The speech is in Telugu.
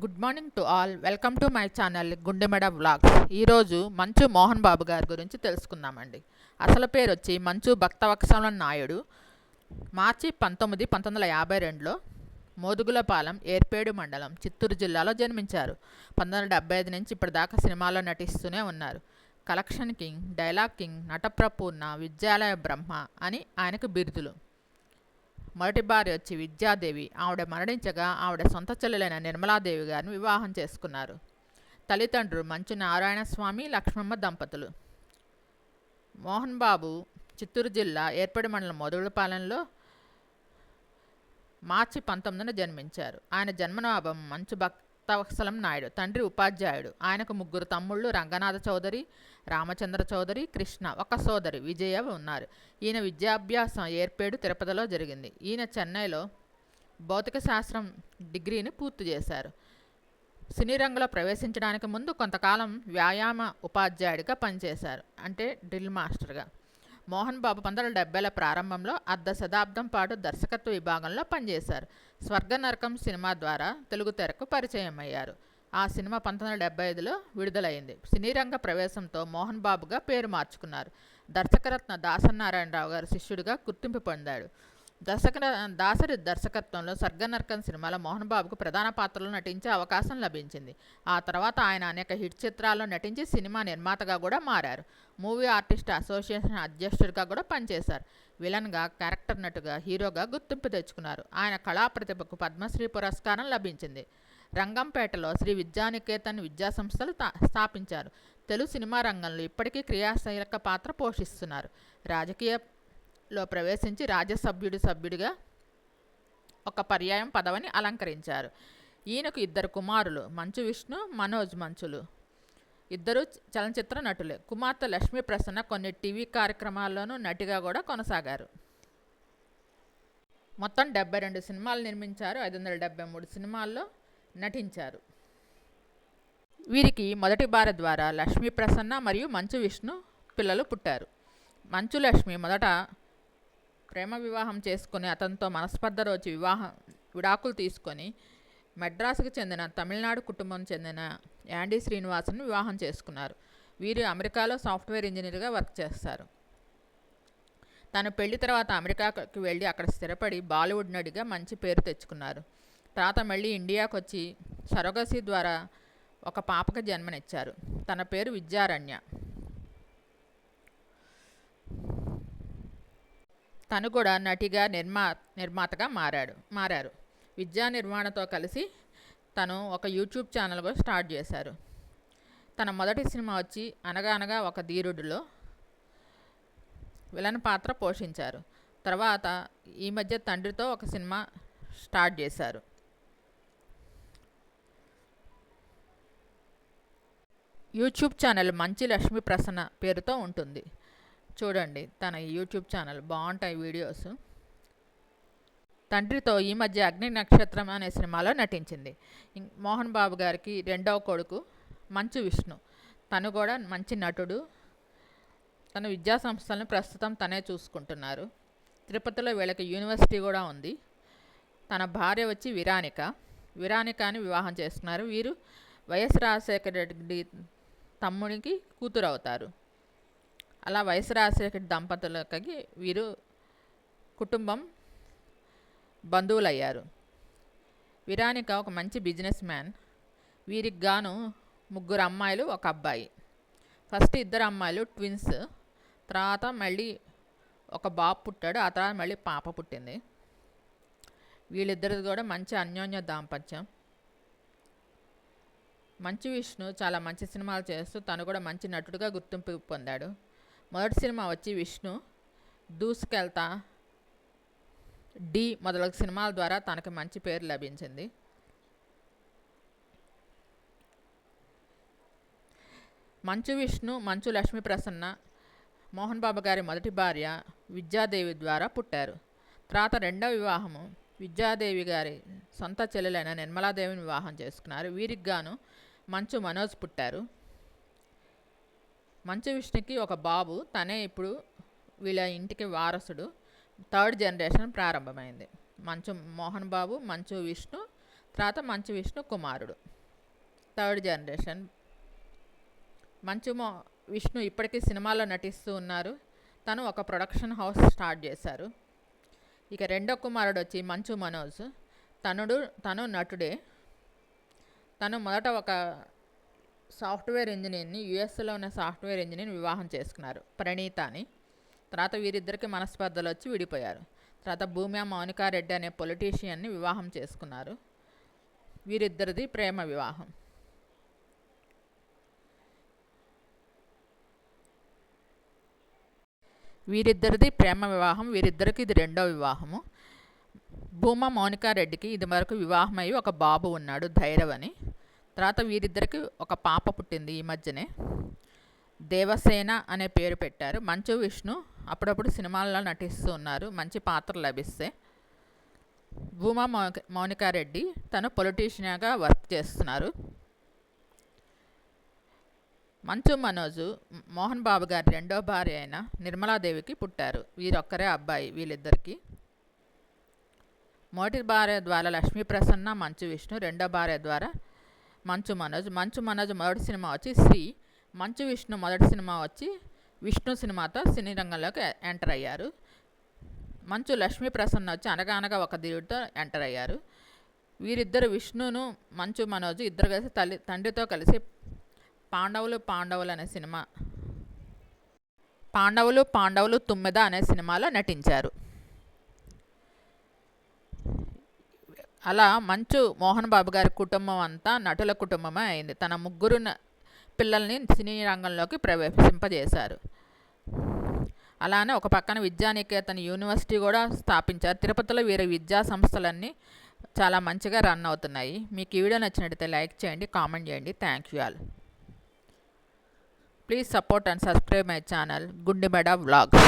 Good morning to all welcome to my channel Gundemeda vlogs ఈరోజు మంచు మోహన్ బాబు గారి గురించి తెలుసుకుందామండి. అసలు పేరు వచ్చి మంచు భక్తవత్సల నాయుడు. మార్చి పంతొమ్మిది పంతొమ్మిది వందల యాభై రెండులో మోదుగులపాలెం ఏర్పేడు మండలం చిత్తూరు జిల్లాలో జన్మించారు. పంతొమ్మిది వందల డెబ్బై ఐదు నుంచి ఇప్పటిదాకా సినిమాలో నటిస్తూనే ఉన్నారు. కలెక్షన్ కింగ్ డైలాగ్ కింగ్ నటప్రపూర్ణ విద్యాలయ బ్రహ్మ అని ఆయనకు బిరుదులు. మొదటి భార్య వచ్చి విద్యాదేవి. ఆవిడ మరణించగా ఆవిడ సొంత చెల్లెలైన నిర్మలాదేవి గారిని వివాహం చేసుకున్నారు. తల్లిదండ్రులు మంచు నారాయణ స్వామి లక్ష్మమ్మ దంపతులు. మోహన్ బాబు చిత్తూరు జిల్లా ఏర్పడి మండలం మొదలుపాలెంలో మార్చి పంతొమ్మిదిన జన్మించారు. ఆయన జన్మనాభం మంచు భక్ భక్తవత్సలం నాయుడు తండ్రి ఉపాధ్యాయుడు. ఆయనకు ముగ్గురు తమ్ముళ్ళు రంగనాథ చౌదరి రామచంద్ర చౌదరి కృష్ణ. ఒక సోదరి విజయ ఉన్నారు. ఈయన విద్యాభ్యాసం ఏర్పేడు తిరుపతిలో జరిగింది. ఈయన చెన్నైలో భౌతిక శాస్త్రం డిగ్రీని పూర్తి చేశారు. సినీ రంగంలో ప్రవేశించడానికి ముందు కొంతకాలం వ్యాయామ ఉపాధ్యాయుడిగా పనిచేశారు. అంటే డ్రిల్ మాస్టర్గా. మోహన్ బాబు పంతొమ్మిది వందల డెబ్బైల ప్రారంభంలో అర్ధ శతాబ్దం పాటు దర్శకత్వ విభాగంలో పనిచేశారు. స్వర్గ నరకం సినిమా ద్వారా తెలుగు తెరకు పరిచయం అయ్యారు ఆ సినిమా పంతొమ్మిది వందల డెబ్బై ఐదులో విడుదలైంది. సినీరంగ ప్రవేశంతో మోహన్ బాబుగా పేరు మార్చుకున్నారు. దర్శకరత్న దాసనారాయణరావు గారి శిష్యుడిగా గుర్తింపు పొందాడు. దర్శక దాసరి దర్శకత్వంలో సర్గనర్కన్ సినిమాలో మోహన్ బాబుకు ప్రధాన పాత్రలో నటించే అవకాశం లభించింది. ఆ తర్వాత ఆయన అనేక హిట్ చిత్రాల్లో నటించి సినిమా నిర్మాతగా కూడా మారారు. మూవీ ఆర్టిస్ట్ అసోసియేషన్ అధ్యక్షుడిగా కూడా పనిచేశారు. విలన్గా క్యారెక్టర్ నటుగా హీరోగా గుర్తింపు తెచ్చుకున్నారు. ఆయన కళా ప్రతిభకు పద్మశ్రీ పురస్కారం లభించింది. రంగంపేటలో శ్రీ విద్యానికేతన్ విద్యా సంస్థలు స్థాపించారు. తెలుగు సినిమా రంగంలో ఇప్పటికీ క్రియాశీలక పాత్ర పోషిస్తున్నారు. రాజకీయ లో ప్రవేశించి రాజ్యసభ్యుడి సభ్యుడిగా ఒక పర్యాయం పదవిని అలంకరించారు. ఈయనకు ఇద్దరు కుమారులు మంచు విష్ణు మనోజ్ మంచులు. ఇద్దరు చలనచిత్ర నటులే. కుమార్తె లక్ష్మీ ప్రసన్న కొన్ని టీవీ కార్యక్రమాల్లోనూ నటిగా కూడా కొనసాగారు. మొత్తం డెబ్బై రెండు సినిమాలు నిర్మించారు. ఐదు వందల డెబ్బై మూడు సినిమాల్లో నటించారు. వీరికి మొదటి భార్య ద్వారా లక్ష్మీ ప్రసన్న మరియు మంచు విష్ణు పిల్లలు పుట్టారు. మంచు లక్ష్మి మొదట ప్రేమ వివాహం చేసుకుని అతనితో మనస్పర్ధ రోజు వివాహం విడాకులు తీసుకొని మెడ్రాస్కు చెందిన తమిళనాడు కుటుంబం చెందిన యాండీ శ్రీనివాసన్ వివాహం చేసుకున్నారు. వీరు అమెరికాలో సాఫ్ట్వేర్ ఇంజనీర్గా వర్క్ చేస్తారు. తను పెళ్ళి తర్వాత అమెరికాకి వెళ్ళి అక్కడ స్థిరపడి బాలీవుడ్ నడిగా మంచి పేరు తెచ్చుకున్నారు. తర్వాత మళ్ళీ ఇండియాకు వచ్చి సరోగసి ద్వారా ఒక పాపకు జన్మనిచ్చారు. తన పేరు విద్యారణ్య. తను కూడా నటిగా నిర్మా నిర్మాతగా మారాడు మారారు. విద్యా నిర్మాణతో కలిసి తను ఒక యూట్యూబ్ ఛానల్ కూడా స్టార్ట్ చేశారు. తన మొదటి సినిమా వచ్చి అనగానగా ఒక ధీరుడిలో విలన్ పాత్ర పోషించారు. తర్వాత ఈ మధ్య తండ్రితో ఒక సినిమా స్టార్ట్ చేశారు. యూట్యూబ్ ఛానల్ మంచి లక్ష్మీ ప్రసన్న పేరుతో ఉంటుంది. చూడండి తన యూట్యూబ్ ఛానల్ బాగుంటాయి వీడియోస్. తండ్రితో ఈ మధ్య అగ్ని నక్షత్రం అనే సినిమాలో నటించింది. మోహన్ బాబు గారికి రెండవ కొడుకు మంచు విష్ణు. తను కూడా మంచి నటుడు. తన విద్యా సంస్థలను ప్రస్తుతం తనే చూసుకుంటున్నారు. తిరుపతిలో వీళ్ళకి యూనివర్సిటీ కూడా ఉంది. తన భార్య వచ్చి విరానిక. విరానికాని వివాహం చేసుకున్నారు వీరు వైఎస్ రాజశేఖర రెడ్డి తమ్ముడికి కూతురు అవుతారు అలా వయసు రాజశేఖర దంపతులకి వీరు కుటుంబం బంధువులయ్యారు. విరానిక ఒక మంచి బిజినెస్ మ్యాన్. వీరికి గాను ముగ్గురు అమ్మాయిలు ఒక అబ్బాయి. ఫస్ట్ ఇద్దరు అమ్మాయిలు ట్విన్స్. తర్వాత మళ్ళీ ఒక బాబు పుట్టాడు. ఆ తర్వాత మళ్ళీ పాప పుట్టింది. వీళ్ళిద్దరిది కూడా మంచి అన్యోన్య దాంపత్యం. మంచు విష్ణు చాలా మంచి సినిమాలు చేస్తూ తను కూడా మంచి నటుడుగా గుర్తింపు పొందాడు. మొదటి సినిమా వచ్చి విష్ణు దూసుకెళ్తా డి మొదలగు సినిమాల ద్వారా తనకి మంచి పేరు లభించింది. మంచు విష్ణు మంచు లక్ష్మీ ప్రసన్న మోహన్ బాబు గారి మొదటి భార్య విద్యాదేవి ద్వారా పుట్టారు. తర్వాత రెండవ వివాహము విద్యాదేవి గారి సొంత చెల్లెలైన నిర్మలాదేవిని వివాహం చేసుకున్నారు. వీరికి గాను మంచు మనోజ్ పుట్టారు. మంచు విష్ణుకి ఒక బాబు తనే ఇప్పుడు వీళ్ళ ఇంటికి వారసుడు. థర్డ్ జనరేషన్ ప్రారంభమైంది. మంచు మోహన్ బాబు మంచు విష్ణు తర్వాత మంచు విష్ణు కుమారుడు. Third generation. మంచు మో విష్ణు ఇప్పటికీ సినిమాల్లో నటిస్తూ ఉన్నారు. తను ఒక ప్రొడక్షన్ హౌస్ స్టార్ట్ చేశారు. ఇక రెండో కుమారుడు వచ్చి మంచు మనోజ్. తనుడు తను నటుడే. తను మొదట ఒక సాఫ్ట్వేర్ ఇంజనీర్ని యుఎస్లో ఉన్న సాఫ్ట్వేర్ ఇంజనీర్ని వివాహం చేసుకున్నారు. ప్రణీత అని తర్వాత వీరిద్దరికి మనస్పర్ధలు వచ్చి విడిపోయారు. తర్వాత భూమ్యా మౌనికారెడ్డి అనే పొలిటీషియన్ని వివాహం చేసుకున్నారు. వీరిద్దరిది ప్రేమ వివాహం. వీరిద్దరిది ప్రేమ వివాహం వీరిద్దరికి ఇది రెండో వివాహము. భూమా మౌనికారెడ్డికి ఇది వరకు వివాహమై ఒక బాబు ఉన్నాడు ధైరవ్ అని తర్వాత వీరిద్దరికి ఒక పాప పుట్టింది ఈ మధ్యనే. దేవసేన అనే పేరు పెట్టారు. మంచు విష్ణు అప్పుడప్పుడు సినిమాల్లో నటిస్తూ ఉన్నారు. మంచి పాత్రలు లభిస్తే. భూమా మౌ- మౌనికారెడ్డి తను పొలిటీషియన్గా వర్క్ చేస్తున్నారు. మంచు మనోజు మోహన్ బాబు గారి రెండో భార్య అయిన నిర్మలాదేవికి పుట్టారు. వీరొక్కరే అబ్బాయి వీళ్ళిద్దరికీ. మొదటి భార్య ద్వారా లక్ష్మీ ప్రసన్న మంచు విష్ణు రెండో భార్య ద్వారా మంచు మనోజ్ మంచు మనోజ్ మొదటి సినిమా వచ్చి శ్రీ మంచు విష్ణు మొదటి సినిమా వచ్చి విష్ణు సినిమాతో సినీ రంగంలోకి ఎంటర్ అయ్యారు. మంచు లక్ష్మీ ప్రసన్న వచ్చి అనగానగా ఒక దేవుడితో ఎంటర్ అయ్యారు. వీరిద్దరు విష్ణును మంచు మనోజ్ ఇద్దరు కలిసి తల్లి తండ్రితో కలిసి పాండవులు పాండవులు అనే సినిమా పాండవులు పాండవులు తుమ్మెద అనే సినిమాలో నటించారు. అలా మంచు మోహన్ బాబు గారి కుటుంబం అంతా నటుల కుటుంబమే అయింది. తన ముగ్గురు పిల్లల్ని సినీ రంగంలోకి ప్రవేశింపజేశారు. అలానే ఒక పక్కన విద్యానికేతన్ యూనివర్సిటీ కూడా స్థాపించారు. తిరుపతిలో వీరి విద్యా సంస్థలన్నీ చాలా మంచిగా రన్ అవుతున్నాయి. మీకు ఈ వీడియో నచ్చినట్టయితే లైక్ చేయండి కామెంట్ చేయండి. Thank you all. Please support and subscribe my channel Gundemeda vlogs.